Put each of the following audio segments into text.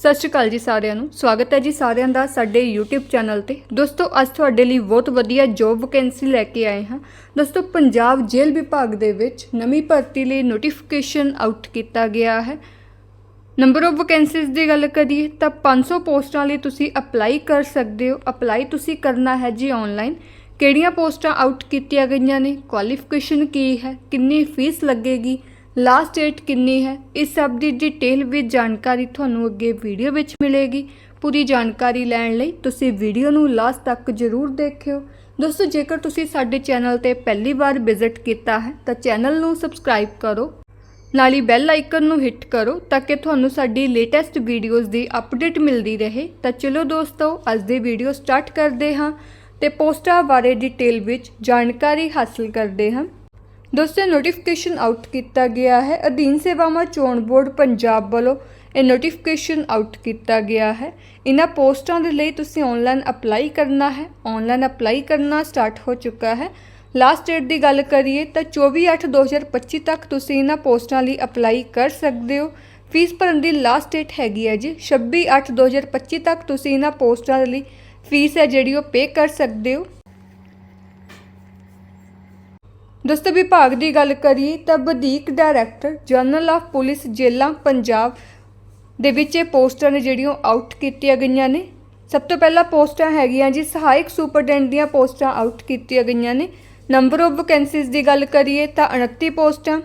ਸਤਿ ਸ਼੍ਰੀ ਅਕਾਲ ਜੀ ਸਾਰਿਆਂ ਨੂੰ। ਸਵਾਗਤ ਹੈ ਜੀ ਸਾਰਿਆਂ ਦਾ ਸਾਡੇ YouTube ਚੈਨਲ ਤੇ। ਦੋਸਤੋ, ਅੱਜ ਤੁਹਾਡੇ ਲਈ ਬਹੁਤ ਵਧੀਆ ਜੋਬ ਵੈਕੈਂਸੀ ਲੈ ਕੇ ਆਏ ਹਾਂ। ਦੋਸਤੋ, ਪੰਜਾਬ ਜੇਲ੍ਹ ਵਿਭਾਗ ਦੇ ਵਿੱਚ ਨਵੀਂ ਭਰਤੀ ਲਈ ਨੋਟੀਫਿਕੇਸ਼ਨ ਆਊਟ ਕੀਤਾ ਗਿਆ ਹੈ। ਨੰਬਰ ਆਫ ਵੈਕੈਂਸੀਜ਼ ਦੀ ਗੱਲ ਕਰੀਏ ਤਾਂ 500 ਪੋਸਟਾਂ ਲਈ ਤੁਸੀਂ ਅਪਲਾਈ ਕਰ ਸਕਦੇ ਹੋ। ਅਪਲਾਈ ਤੁਸੀਂ ਕਰਨਾ ਹੈ ਜੀ ਆਨਲਾਈਨ ਕਿਹੜੀਆਂ ਪੋਸਟਾਂ ਆਊਟ ਕੀਤੀਆਂ ਗਈਆਂ ਨੇ? ਕੁਆਲੀਫਿਕੇਸ਼ਨ ਕੀ ਹੈ? ਕਿੰਨੀ ਫੀਸ ਲੱਗੇਗੀ? ਲਾਸਟ ਡੇਟ ਕਿੰਨੀ ਹੈ? ਇਸ ਸਭ ਦੀ ਡਿਟੇਲ ਵਿੱਚ ਜਾਣਕਾਰੀ ਤੁਹਾਨੂੰ ਅੱਗੇ ਵੀਡੀਓ ਵਿੱਚ ਮਿਲੇਗੀ। ਪੂਰੀ ਜਾਣਕਾਰੀ ਲੈਣ ਲਈ ਤੁਸੀਂ ਵੀਡੀਓ ਨੂੰ ਲਾਸਟ ਤੱਕ ਜ਼ਰੂਰ ਦੇਖਿਓ। ਦੋਸਤੋ, ਜੇਕਰ ਤੁਸੀਂ ਸਾਡੇ ਚੈਨਲ ਤੇ ਪਹਿਲੀ ਵਾਰ ਵਿਜ਼ਿਟ ਕੀਤਾ ਹੈ, ਤਾਂ ਚੈਨਲ ਨੂੰ ਸਬਸਕ੍ਰਾਈਬ ਕਰੋ। ਨਾਲ ਹੀ ਬੈਲ ਆਈਕਨ ਨੂੰ ਹਿੱਟ ਕਰੋ ਤਾਂ ਕਿ ਤੁਹਾਨੂੰ ਸਾਡੀ ਲੇਟੈਸਟ ਵੀਡੀਓਜ਼ ਦੀ ਅਪਡੇਟ ਮਿਲਦੀ ਰਹੇ। ਤਾਂ ਚਲੋ ਦੋਸਤੋ, ਅੱਜ ਦੀ ਵੀਡੀਓ ਸਟਾਰਟ ਕਰਦੇ ਹਾਂ ਤੇ ਪੋਸਟਾਂ ਬਾਰੇ ਡਿਟੇਲ ਵਿੱਚ ਜਾਣਕਾਰੀ ਹਾਸਲ ਕਰਦੇ ਹਾਂ। ਦੋਸਤੋ ਨੋਟੀਫਿਕੇਸ਼ਨ ਆਊਟ ਕੀਤਾ ਗਿਆ ਹੈ। ਅਧੀਨ ਸੇਵਾਵਾਂ ਚੋਣ ਬੋਰਡ ਪੰਜਾਬ ਵੱਲੋਂ ਇਹ ਨੋਟੀਫਿਕੇਸ਼ਨ ਆਊਟ ਕੀਤਾ ਗਿਆ ਹੈ। ਇਹਨਾਂ ਪੋਸਟਾਂ ਦੇ ਲਈ ਤੁਸੀਂ ਆਨਲਾਈਨ ਅਪਲਾਈ ਕਰਨਾ ਹੈ। ਆਨਲਾਈਨ ਅਪਲਾਈ ਕਰਨਾ ਸਟਾਰਟ ਹੋ ਚੁੱਕਾ ਹੈ। ਲਾਸਟ ਡੇਟ ਦੀ ਗੱਲ ਕਰੀਏ ਤਾਂ 24/8/2025 ਤੱਕ ਤੁਸੀਂ ਇਹਨਾਂ ਪੋਸਟਾਂ ਲਈ ਅਪਲਾਈ ਕਰ ਸਕਦੇ ਹੋ। ਫੀਸ ਭਰਨ ਦੀ ਲਾਸਟ ਡੇਟ ਹੈਗੀ ਹੈ ਜੀ। 26/8/2025 ਤੱਕ ਤੁਸੀਂ ਇਹਨਾਂ ਪੋਸਟਾਂ ਦੇ ਲਈ ਫੀਸ ਹੈ ਜਿਹੜੀ ਉਹ ਪੇ ਕਰ ਸਕਦੇ ਹੋ। ਦੋਸਤੋ ਵਿਭਾਗ ਦੀ ਗੱਲ ਕਰੀਏ ਤਾਂ ਵਧੀਕ ਡਾਇਰੈਕਟਰ ਜਨਰਲ ਆਫ ਪੁਲਿਸ ਜੇਲਾਂ ਪੰਜਾਬ ਦੇ ਵਿੱਚ ਇਹ ਪੋਸਟਾਂ ਨੇ ਜਿਹੜੀਆਂ ਆਊਟ ਕੀਤੀਆਂ ਗਈਆਂ ਨੇ। ਸਭ ਤੋਂ ਪਹਿਲਾਂ ਪੋਸਟਾਂ ਹੈਗੀਆਂ ਜੀ, ਸਹਾਇਕ ਸੁਪਰਡੈਂਟ ਦੀਆਂ ਪੋਸਟਾਂ ਆਊਟ ਕੀਤੀਆਂ ਗਈਆਂ ਨੇ। ਨੰਬਰ ਆਫ ਵੈਕੈਂਸੀਜ਼ ਦੀ ਗੱਲ ਕਰੀਏ ਤਾਂ 29 ਪੋਸਟਾਂ।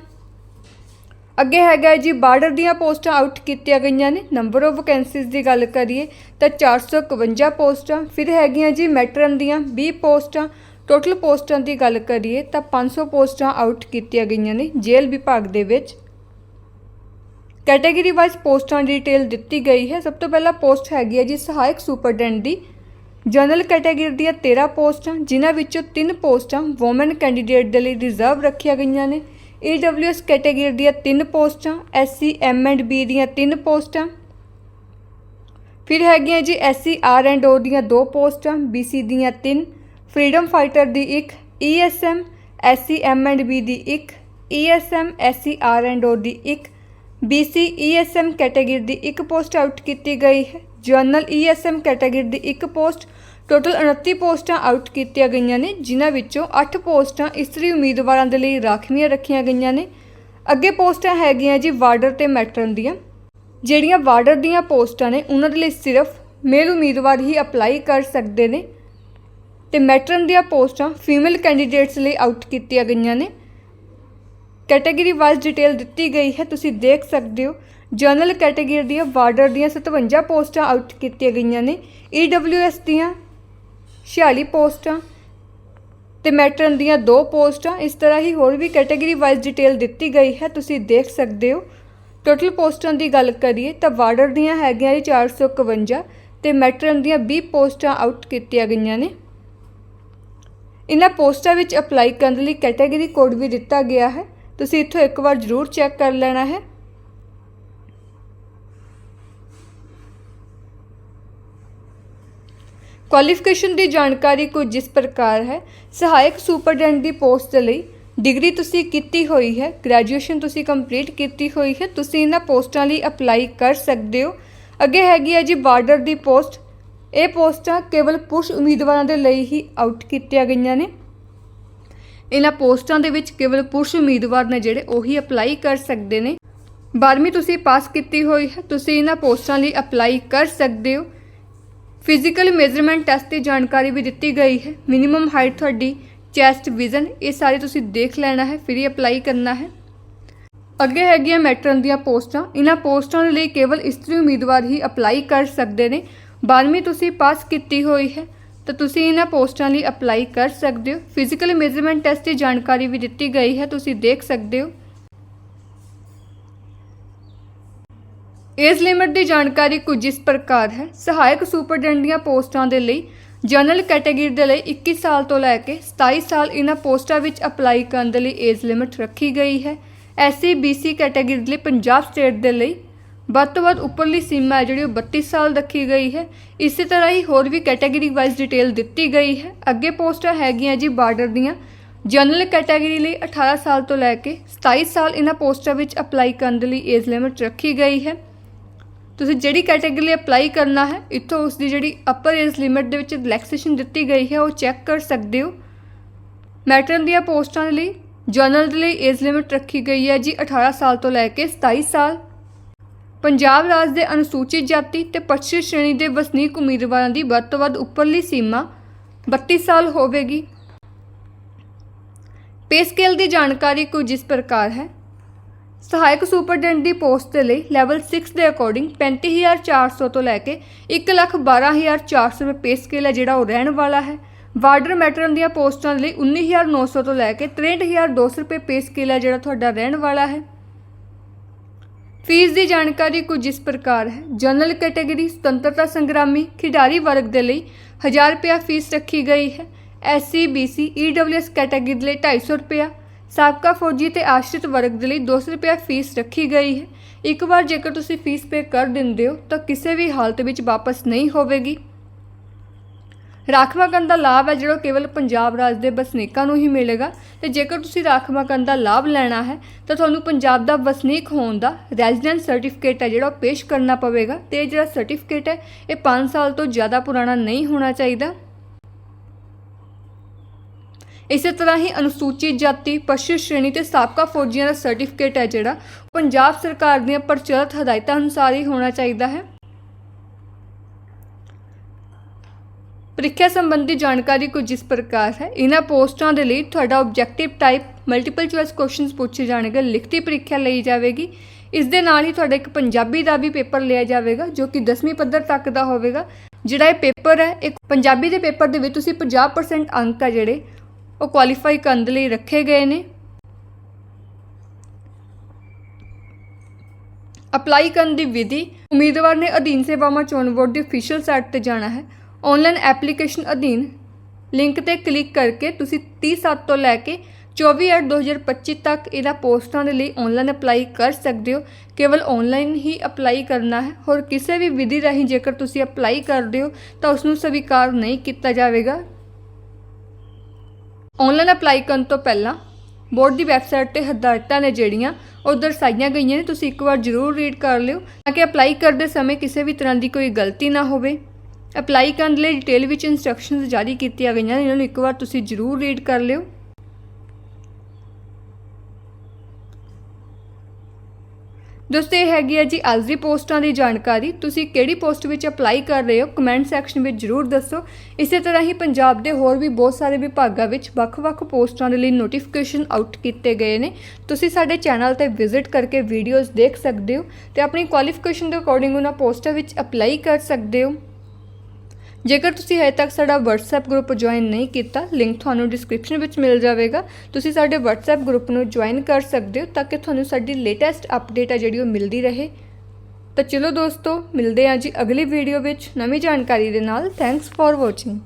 ਅੱਗੇ ਹੈਗਾ ਜੀ, ਬਾਰਡਰ ਦੀਆਂ ਪੋਸਟਾਂ ਆਊਟ ਕੀਤੀਆਂ ਗਈਆਂ ਨੇ। ਨੰਬਰ ਆਫ ਵੈਕੈਂਸੀਜ਼ ਦੀ ਗੱਲ ਕਰੀਏ ਤਾਂ 451 ਪੋਸਟਾਂ। ਫਿਰ ਹੈਗੀਆਂ ਜੀ, ਮੈਟਰਨ ਦੀਆਂ 20 ਪੋਸਟਾਂ। ਟੋਟਲ ਪੋਸਟਾਂ ਦੀ ਗੱਲ ਕਰੀਏ ਤਾਂ 500 ਪੋਸਟਾਂ ਆਊਟ ਕੀਤੀਆਂ ਗਈਆਂ ਨੇ ਜੇਲ੍ਹ ਵਿਭਾਗ ਦੇ ਵਿੱਚ। ਕੈਟਾਗਰੀ ਵਾਈਜ਼ ਪੋਸਟਾਂ ਦੀ ਡਿਟੇਲ ਦਿੱਤੀ ਗਈ ਹੈ। ਸਭ ਤੋਂ ਪਹਿਲਾਂ ਪੋਸਟ ਹੈਗੀ ਹੈ ਜੀ ਸਹਾਇਕ ਸੁਪਰਡੈਂਟ ਦੀ। ਜਨਰਲ ਕੈਟਾਗਰੀ ਦੀਆਂ 13 ਪੋਸਟਾਂ, ਜਿਨ੍ਹਾਂ ਵਿੱਚੋਂ 3 ਪੋਸਟਾਂ ਔਮਨ ਕੈਂਡੀਡੇਟ ਦੇ ਲਈ ਰਿਜ਼ਰਵ ਰੱਖੀਆਂ ਗਈਆਂ ਨੇ। ਈਡਬਲਯੂਐਸ ਕੈਟਾਗਰੀ ਦੀਆਂ 3 ਪੋਸਟਾਂ ਐਸਸੀ ਐਮ ਐਂਡ ਬੀ ਦੀਆਂ 3 ਪੋਸਟਾਂ। ਫਿਰ ਹੈਗੀਆਂ ਜੀ ਐਸਸੀ ਆਰ ਐਂਡ ਓ ਦੀਆਂ 2 ਪੋਸਟਾਂ ਬੀਸੀ ਦੀਆਂ 3 ਫਰੀडम ਫਾਈਟਰ ਦੀ 1 ESM SC M and B the 1 ESM SC R and O the 1 BC ESM category ਦੀ ਇੱਕ ਪੋਸਟ ਆਊਟ ਕੀਤੀ ਗਈ ਹੈ। ਜਨਰਲ ESM ਕੈਟਾਗਰੀ ਦੀ ਇੱਕ ਪੋਸਟ, ਟੋਟਲ 29 ਪੋਸਟਾਂ ਆਊਟ ਕੀਤੀਆਂ ਗਈਆਂ ਨੇ, ਜਿਨ੍ਹਾਂ ਵਿੱਚੋਂ 8 ਪੋਸਟਾਂ ਇਸਤਰੀ ਉਮੀਦਵਾਰਾਂ ਦੇ ਲਈ ਰਾਖਵੀਆਂ ਰੱਖੀਆਂ ਗਈਆਂ ਨੇ। ਅੱਗੇ ਪੋਸਟਾਂ ਹੈਗੀਆਂ ਜੀ ਵਾਰਡਰ ਤੇ ਮੈਟਰਨ ਦੀਆਂ। ਜਿਹੜੀਆਂ ਵਾਰਡਰ ਦੀਆਂ ਪੋਸਟਾਂ ਨੇ, ਉਹਨਾਂ ਦੇ ਲਈ ਸਿਰਫ ਮੇਲ ਉਮੀਦਵਾਰ ਹੀ ਅਪਲਾਈ ਕਰ ਸਕਦੇ ਨੇ। ਤੇ ਮੈਟਰਨ ਦੀਆਂ ਪੋਸਟਾਂ ਫੀਮੇਲ ਕੈਂਡੀਡੇਟਸ ਲਈ ਆਊਟ ਕੀਤੀਆਂ ਗਈਆਂ ਨੇ। ਕੈਟਾਗਰੀ ਵਾਈਜ਼ ਡਿਟੇਲ ਦਿੱਤੀ ਗਈ ਹੈ, ਤੁਸੀਂ ਦੇਖ ਸਕਦੇ ਹੋ। ਜਨਰਲ ਕੈਟਾਗਰੀ ਦੀਆਂ ਵਾਰਡਰ ਦੀਆਂ 57 ਪੋਸਟਾਂ ਆਊਟ ਕੀਤੀਆਂ ਗਈਆਂ ਨੇ। ਈਡਬਲਯੂਐਸ ਦੀਆਂ 46 ਪੋਸਟਾਂ ਤੇ ਮੈਟਰਨ ਦੀਆਂ 2 ਪੋਸਟਾਂ। ਇਸ ਤਰ੍ਹਾਂ ਹੀ ਹੋਰ ਵੀ ਕੈਟਾਗਰੀ ਵਾਈਜ਼ ਡਿਟੇਲ ਦਿੱਤੀ ਗਈ ਹੈ, ਤੁਸੀਂ ਦੇਖ ਸਕਦੇ ਹੋ। ਟੋਟਲ ਪੋਸਟਾਂ ਦੀ ਗੱਲ ਕਰੀਏ ਤਾਂ ਵਾਰਡਰ ਦੀਆਂ ਹੈਗੀਆਂ ਜੀ 451 ਤੇ ਮੈਟਰਨ ਦੀਆਂ 20 ਪੋਸਟਾਂ ਆਊਟ ਕੀਤੀਆਂ ਗਈਆਂ ਨੇ। ਇਹਨਾਂ ਪੋਸਟਾਂ ਵਿੱਚ ਅਪਲਾਈ ਕਰਨ ਲਈ ਕੈਟਾਗਰੀ ਕੋਡ ਵੀ ਦਿੱਤਾ ਗਿਆ ਹੈ। ਤੁਸੀਂ ਇੱਥੋਂ ਇੱਕ ਵਾਰ ਜ਼ਰੂਰ ਚੈੱਕ ਕਰ ਲੈਣਾ ਹੈ। ਕੁਆਲੀਫਿਕੇਸ਼ਨ ਦੀ ਜਾਣਕਾਰੀ ਕੁਝ ਇਸ ਪ੍ਰਕਾਰ ਹੈ। ਸਹਾਇਕ ਸੁਪਰਡੈਂਟ ਦੀ ਪੋਸਟ ਲਈ ਡਿਗਰੀ ਤੁਸੀਂ ਕੀਤੀ ਹੋਈ ਹੈ, ਗ੍ਰੈਜੂਏਸ਼ਨ ਤੁਸੀਂ ਕੰਪਲੀਟ ਕੀਤੀ ਹੋਈ ਹੈ, ਤੁਸੀਂ ਇਹਨਾਂ ਪੋਸਟਾਂ ਲਈ ਅਪਲਾਈ ਕਰ ਸਕਦੇ ਹੋ। ਅੱਗੇ ਹੈਗੀ ਹੈ ਜੀ ਬਾਰਡਰ ਦੀ ਪੋਸਟ। ਇਹ ਪੋਸਟਾਂ ਕੇਵਲ ਪੁਰਸ਼ ਉਮੀਦਵਾਰਾਂ ਦੇ ਲਈ ਹੀ ਆਊਟ ਕੀਤੀਆਂ ਗਈਆਂ ਨੇ। ਇਹਨਾਂ ਪੋਸਟਾਂ ਦੇ ਵਿੱਚ ਕੇਵਲ ਪੁਰਸ਼ ਉਮੀਦਵਾਰ ਨੇ ਜਿਹੜੇ ਉਹੀ ਅਪਲਾਈ ਕਰ ਸਕਦੇ ਨੇ। 12ਵੀਂ ਤੁਸੀਂ ਪਾਸ ਕੀਤੀ ਹੋਈ ਹੈ, ਤੁਸੀਂ ਇਹਨਾਂ ਪੋਸਟਾਂ ਲਈ ਅਪਲਾਈ ਕਰ ਸਕਦੇ ਹੋ। ਫਿਜ਼ੀਕਲ ਮੇਜਰਮੈਂਟ ਟੈਸਟ ਦੀ ਜਾਣਕਾਰੀ ਵੀ ਦਿੱਤੀ ਗਈ ਹੈ। ਮਿਨੀਮਮ ਹਾਈਟ ਤੁਹਾਡੀ ਚੈਸਟ ਵਿਜ਼ਨ ਇਹ ਸਾਰੇ ਤੁਸੀਂ ਦੇਖ ਲੈਣਾ ਹੈ ਫਿਰ ਹੀ ਅਪਲਾਈ ਕਰਨਾ ਹੈ। ਅੱਗੇ ਹੈਗੀਆਂ ਮੈਟਰਨ ਦੀਆਂ ਪੋਸਟਾਂ। ਇਹਨਾਂ ਪੋਸਟਾਂ ਦੇ ਲਈ ਕੇਵਲ ਇਸਤਰੀ ਉਮੀਦਵਾਰ ਹੀ ਅਪਲਾਈ ਕਰ ਸਕਦੇ ਨੇ। 12ਵੀਂ ਤੁਸੀਂ ਪਾਸ ਕੀਤੀ ਹੋਈ ਹੈ, ਤਾਂ ਤੁਸੀਂ ਇਹਨਾਂ ਪੋਸਟਾਂ ਲਈ ਅਪਲਾਈ ਕਰ ਸਕਦੇ ਹੋ। ਫਿਜ਼ੀਕਲ ਮੇਜਰਮੈਂਟ ਟੈਸਟ ਦੀ ਜਾਣਕਾਰੀ ਵੀ ਦਿੱਤੀ ਗਈ ਹੈ, ਤੁਸੀਂ ਦੇਖ ਸਕਦੇ ਹੋ। ਏਜ ਲਿਮਿਟ ਦੀ ਜਾਣਕਾਰੀ ਕੁਝ ਇਸ ਪ੍ਰਕਾਰ ਹੈ। ਸਹਾਇਕ ਸੁਪਰਡੈਂਟ ਦੀਆਂ ਪੋਸਟਾਂ ਦੇ ਲਈ ਜਨਰਲ ਕੈਟਾਗਰੀ ਦੇ ਲਈ 21 ਸਾਲ ਤੋਂ ਲੈ ਕੇ 27 ਸਾਲ ਇਹਨਾਂ ਪੋਸਟਾਂ ਵਿੱਚ ਅਪਲਾਈ ਕਰਨ ਦੇ ਲਈ ਏਜ ਲਿਮਿਟ ਰੱਖੀ ਗਈ ਹੈ। ਐਸਸੀ ਬੀਸੀ ਕੈਟਾਗਰੀ ਦੇ ਲਈ ਪੰਜਾਬ ਸਟੇਟ ਦੇ ਲਈ ਵੱਧ ਤੋਂ ਵੱਧ ਉੱਪਰਲੀ ਸੀਮਾ ਹੈ ਜਿਹੜੀ ਉਹ 32 ਸਾਲ ਰੱਖੀ ਗਈ ਹੈ। ਇਸੇ ਤਰ੍ਹਾਂ ਹੀ ਹੋਰ ਵੀ ਕੈਟਾਗਰੀ ਵਾਈਜ਼ ਡਿਟੇਲ ਦਿੱਤੀ ਗਈ ਹੈ। ਅੱਗੇ ਪੋਸਟਾਂ ਹੈਗੀਆਂ ਜੀ ਬਾਰਡਰ ਦੀਆਂ। ਜਨਰਲ ਕੈਟਾਗਰੀ ਲਈ 18 ਸਾਲ ਤੋਂ ਲੈ ਕੇ 27 ਸਾਲ ਇਹਨਾਂ ਪੋਸਟਾਂ ਵਿੱਚ ਅਪਲਾਈ ਕਰਨ ਦੇ ਲਈ ਏਜ ਲਿਮਿਟ ਰੱਖੀ ਗਈ ਹੈ। ਤੁਸੀਂ ਜਿਹੜੀ ਕੈਟਾਗਰੀ ਲਈ ਅਪਲਾਈ ਕਰਨਾ ਹੈ, ਇੱਥੋਂ ਉਸ ਦੀ ਜਿਹੜੀ ਅਪਰ ਏਜ ਲਿਮਿਟ ਦੇ ਵਿੱਚ ਰਿਲੈਕਸੇਸ਼ਨ ਦਿੱਤੀ ਗਈ ਹੈ, ਉਹ ਚੈੱਕ ਕਰ ਸਕਦੇ ਹੋ। ਮੈਟਰਨ ਦੀਆਂ ਪੋਸਟਾਂ ਦੇ ਲਈ ਜਨਰਲ ਦੇ ਲਈ ਏਜ ਲਿਮਿਟ ਰੱਖੀ ਗਈ ਹੈ ਜੀ 18 ਸਾਲ ਤੋਂ ਲੈ ਕੇ 27 ਸਾਲ। ਪੰਜਾਬ ਰਾਜ ਦੇ ਅਨੁਸੂਚਿਤ ਜਾਤੀ ਤੇ ਪੱਛੜੀ ਸ਼੍ਰੇਣੀ ਦੇ ਵਸਨੀਕ ਉਮੀਦਵਾਰਾਂ ਦੀ ਵੱਧ ਤੋਂ ਵੱਧ ਉੱਪਰਲੀ ਸੀਮਾ 32 ਸਾਲ ਹੋਵੇਗੀ। ਪੇ ਸਕੇਲ ਦੀ ਜਾਣਕਾਰੀ ਕੁਝ ਇਸ ਪ੍ਰਕਾਰ ਹੈ। ਸਹਾਇਕ ਸੁਪਰਡੈਂਟ ਦੀ ਪੋਸਟ ਦੇ ਲਈ ਲੈਵਲ 6 ਦੇ ਅਕੋਰਡਿੰਗ 35400 ਤੋਂ ਲੈ ਕੇ 112400 ਰੁਪਏ ਪੇ ਸਕੇਲ ਹੈ ਜਿਹੜਾ ਉਹ ਰਹਿਣ ਵਾਲਾ ਹੈ। ਵਾਰਡਰ ਮੈਟਰਨ ਦੀਆਂ ਪੋਸਟਾਂ ਦੇ ਲਈ 19900 ਤੋਂ ਲੈ ਕੇ 63200 ਰੁਪਏ ਪੇ ਸਕੇਲ ਹੈ ਜਿਹੜਾ ਤੁਹਾਡਾ ਰਹਿਣ ਵਾਲਾ ਹੈ। ਫੀਸ ਦੀ ਜਾਣਕਾਰੀ ਕੁਝ ਇਸ ਪ੍ਰਕਾਰ ਹੈ। ਜਨਰਲ ਕੈਟਾਗਰੀ ਸੁਤੰਤਰਤਾ ਸੰਗਰਾਮੀ ਖਿਡਾਰੀ ਵਰਗ ਦੇ ਲਈ 1000 ਰੁਪਇਆ ਫੀਸ ਰੱਖੀ ਗਈ ਹੈ। ਐਸਸੀ, ਬੀਸੀ ਈਡਬਲਯੂਐਸ ਕੈਟਾਗਰੀ ਦੇ ਲਈ 250 ਰੁਪਇਆ, ਸਾਬਕਾ ਫੌਜੀ ਤੇ ਆਸ਼ਰਿਤ ਵਰਗ ਦੇ ਲਈ 200 ਰੁਪਇਆ ਫੀਸ ਰੱਖੀ ਗਈ ਹੈ। ਇੱਕ ਵਾਰ ਜੇਕਰ ਤੁਸੀਂ ਫੀਸ ਪੇ ਕਰ ਦਿੰਦੇ ਹੋ ਤਾਂ ਕਿਸੇ ਵੀ ਹਾਲਤ ਵਿੱਚ ਵਾਪਸ ਨਹੀਂ ਹੋਵੇਗੀ। ਰਾਖਵਾਂਕਰਨ ਦਾ ਲਾਭ ਹੈ ਜਿਹੜਾ ਕੇਵਲ ਪੰਜਾਬ ਰਾਜ ਦੇ ਵਸਨੀਕਾਂ ਨੂੰ ਹੀ ਮਿਲੇਗਾ। ਤੇ ਜੇਕਰ ਤੁਸੀਂ ਰਾਖਵਾਂਕਰਨ ਦਾ ਲਾਭ ਲੈਣਾ ਹੈ, ਤਾਂ ਤੁਹਾਨੂੰ ਪੰਜਾਬ ਦਾ ਵਸਨੀਕ ਹੋਣ ਦਾ ਰੈਜ਼ੀਡੈਂਟ ਸਰਟੀਫਿਕੇਟ ਹੈ ਜਿਹੜਾ ਉਹ ਪੇਸ਼ ਕਰਨਾ ਪਵੇਗਾ। ਤੇ ਇਹ ਜਿਹੜਾ ਸਰਟੀਫਿਕੇਟ ਹੈ, ਇਹ 5 ਸਾਲ ਤੋਂ ਜ਼ਿਆਦਾ ਪੁਰਾਣਾ ਨਹੀਂ ਹੋਣਾ ਚਾਹੀਦਾ। ਇਸੇ ਤਰ੍ਹਾਂ ਹੀ ਅਨੁਸੂਚਿਤ ਜਾਤੀ ਪਸ਼ੂ ਸ਼੍ਰੇਣੀ ਤੇ ਸਾਬਕਾ ਫੌਜੀਆਂ ਦਾ ਸਰਟੀਫਿਕੇਟ ਹੈ ਜਿਹੜਾ ਪੰਜਾਬ ਸਰਕਾਰ ਦੀਆਂ ਪ੍ਰਚਲਿਤ ਹਦਾਇਤਾਂ ਅਨੁਸਾਰ ਹੀ ਹੋਣਾ ਚਾਹੀਦਾ ਹੈ। ਪ੍ਰੀਖਿਆ ਸੰਬੰਧੀ ਜਾਣਕਾਰੀ ਕੁਝ ਇਸ ਪ੍ਰਕਾਰ ਹੈ। ਇਹਨਾਂ ਪੋਸਟਾਂ ਦੇ ਲਈ ਤੁਹਾਡਾ objective type multiple choice questions ਪੁੱਛੇ ਜਾਣਗੇ। ਲਿਖਤੀ ਪ੍ਰੀਖਿਆ ਲਈ ਜਾਵੇਗੀ। ਇਸ ਦੇ ਨਾਲ ਹੀ ਤੁਹਾਡਾ ਇੱਕ ਪੰਜਾਬੀ ਦਾ ਵੀ ਪੇਪਰ ਲਿਆ ਜਾਵੇਗਾ, ਜੋ ਕਿ 10ਵੀਂ ਪੱਧਰ ਤੱਕ ਦਾ ਹੋਵੇਗਾ। ਜਿਹੜਾ ਇਹ ਪੇਪਰ ਹੈ, ਇੱਕ ਪੰਜਾਬੀ ਦੇ ਪੇਪਰ ਦੇ ਵਿੱਚ ਤੁਸੀਂ 50% ਅੰਕ ਆ ਜਿਹੜੇ, ਉਹ ਕੁਆਲੀਫਾਈ ਕਰਨ ਦੇ ਲਈ ਰੱਖੇ ਗਏ ਨੇ। ਅਪਲਾਈ ਕਰਨ ਦੀ ਵਿਧੀ, ਉਮੀਦਵਾਰ ਨੇ ਅਧੀਨ ਸੇਵਾਵਾਂ ਚੋਣ ਬੋਰਡ ਦੀ ਅਫੀਸ਼ੀਅਲ ਸਾਈਟ ਤੇ ਜਾਣਾ ਹੈ। ਆਨਲਾਈਨ ਐਪਲੀਕੇਸ਼ਨ ਅਧੀਨ ਲਿੰਕ ਤੇ ਕਲਿੱਕ ਕਰਕੇ ਤੁਸੀਂ 30 ਸੱਤ ਤੋਂ ਲੈ ਕੇ 24/2025 ਤੱਕ ਇਹਦਾ ਪੋਸਟਾਂ ਦੇ ਲਈ ਆਨਲਾਈਨ ਅਪਲਾਈ ਕਰ ਸਕਦੇ ਹੋ। ਕੇਵਲ ਆਨਲਾਈਨ ਹੀ ਅਪਲਾਈ ਕਰਨਾ ਹੈ। ਹੋਰ ਕਿਸੇ ਵੀ ਵਿਧੀ ਰਾਹੀਂ ਜੇਕਰ ਤੁਸੀਂ ਅਪਲਾਈ ਕਰਦੇ ਹੋ, ਤਾਂ ਉਸ ਨੂੰ ਸਵੀਕਾਰ ਨਹੀਂ ਕੀਤਾ ਜਾਵੇਗਾ। ਆਨਲਾਈਨ ਅਪਲਾਈ ਕਰਨ ਤੋਂ ਪਹਿਲਾਂ ਬੋਰਡ ਦੀ ਵੈਬਸਾਈਟ ਤੇ ਹਦਾਇਤਾਂ ਨੇ ਜਿਹੜੀਆਂ, ਉਹ ਦਰਸਾਈਆਂ ਗਈਆਂ ਨੇ। ਤੁਸੀਂ ਇੱਕ ਵਾਰ ਜ਼ਰੂਰ ਰੀਡ ਕਰ ਲਿਓ, ਤਾਂ ਕਿ ਅਪਲਾਈ ਕਰਦੇ ਸਮੇਂ ਕਿਸੇ ਵੀ ਤਰ੍ਹਾਂ ਦੀ ਕੋਈ ਗਲਤੀ ਨਾ ਹੋਵੇ। ਅਪਲਾਈ ਕਰਨ ਲਈ ਡਿਟੇਲ ਵਿੱਚ ਇਨਸਟਰਕਸ਼ਨਸ ਜਾਰੀ ਕੀਤੀਆਂ ਗਈਆਂ ਨੇ। ਇਹਨਾਂ ਨੂੰ ਇੱਕ ਵਾਰ ਤੁਸੀਂ ਜ਼ਰੂਰ ਰੀਡ ਕਰ ਲਿਓ। ਦੋਸਤੋ, ਇਹ ਹੈਗੀ ਹੈ ਜੀ ਅੱਜ ਦੀ ਪੋਸਟਾਂ ਦੀ ਜਾਣਕਾਰੀ। ਤੁਸੀਂ ਕਿਹੜੀ ਪੋਸਟ ਵਿੱਚ ਅਪਲਾਈ ਕਰ ਰਹੇ ਹੋ ਕਮੈਂਟ ਸੈਕਸ਼ਨ ਵਿੱਚ ਜਰੂਰ ਦੱਸੋ। ਇਸੇ ਤਰ੍ਹਾਂ ਹੀ ਪੰਜਾਬ ਦੇ ਹੋਰ ਵੀ ਬਹੁਤ ਸਾਰੇ ਵਿਭਾਗਾਂ ਵਿੱਚ ਵੱਖ-ਵੱਖ ਪੋਸਟਾਂ ਦੇ ਲਈ ਨੋਟੀਫਿਕੇਸ਼ਨ ਆਊਟ ਕੀਤੇ ਗਏ ਨੇ। ਤੁਸੀਂ ਸਾਡੇ ਚੈਨਲ ਤੇ ਵਿਜ਼ਿਟ ਕਰਕੇ ਵੀਡੀਓਜ਼ ਦੇਖ ਸਕਦੇ ਹੋ ਤੇ ਆਪਣੀ ਕੁਆਲੀਫਿਕੇਸ਼ਨ ਦੇ ਅਕੋਰਡਿੰਗ ਉਹਨਾਂ ਪੋਸਟਾਂ ਵਿੱਚ ਅਪਲਾਈ ਕਰ ਸਕਦੇ ਹੋ। ਜੇਕਰ ਤੁਸੀਂ ਹਜੇ ਤੱਕ ਸਾਡਾ WhatsApp ਗਰੁੱਪ ਜੁਆਇਨ ਨਹੀਂ ਕੀਤਾ ਲਿੰਕ ਤੁਹਾਨੂੰ ਡਿਸਕ੍ਰਿਪਸ਼ਨ ਵਿੱਚ ਮਿਲ ਜਾਵੇਗਾ। ਤੁਸੀਂ ਸਾਡੇ WhatsApp ਗਰੁੱਪ ਨੂੰ ਜੁਆਇਨ ਕਰ ਸਕਦੇ ਹੋ ਤਾਂ ਕਿ ਤੁਹਾਨੂੰ ਸਾਡੀ ਲੇਟੈਸਟ ਅਪਡੇਟ ਆ ਜਿਹੜੀ ਉਹ ਮਿਲਦੀ ਰਹੇ। ਤਾਂ ਚਲੋ ਦੋਸਤੋ, ਮਿਲਦੇ ਹਾਂ ਜੀ ਅਗਲੀ ਵੀਡੀਓ ਵਿੱਚ ਨਵੀਂ ਜਾਣਕਾਰੀ ਦੇ ਨਾਲ। Thanks for watching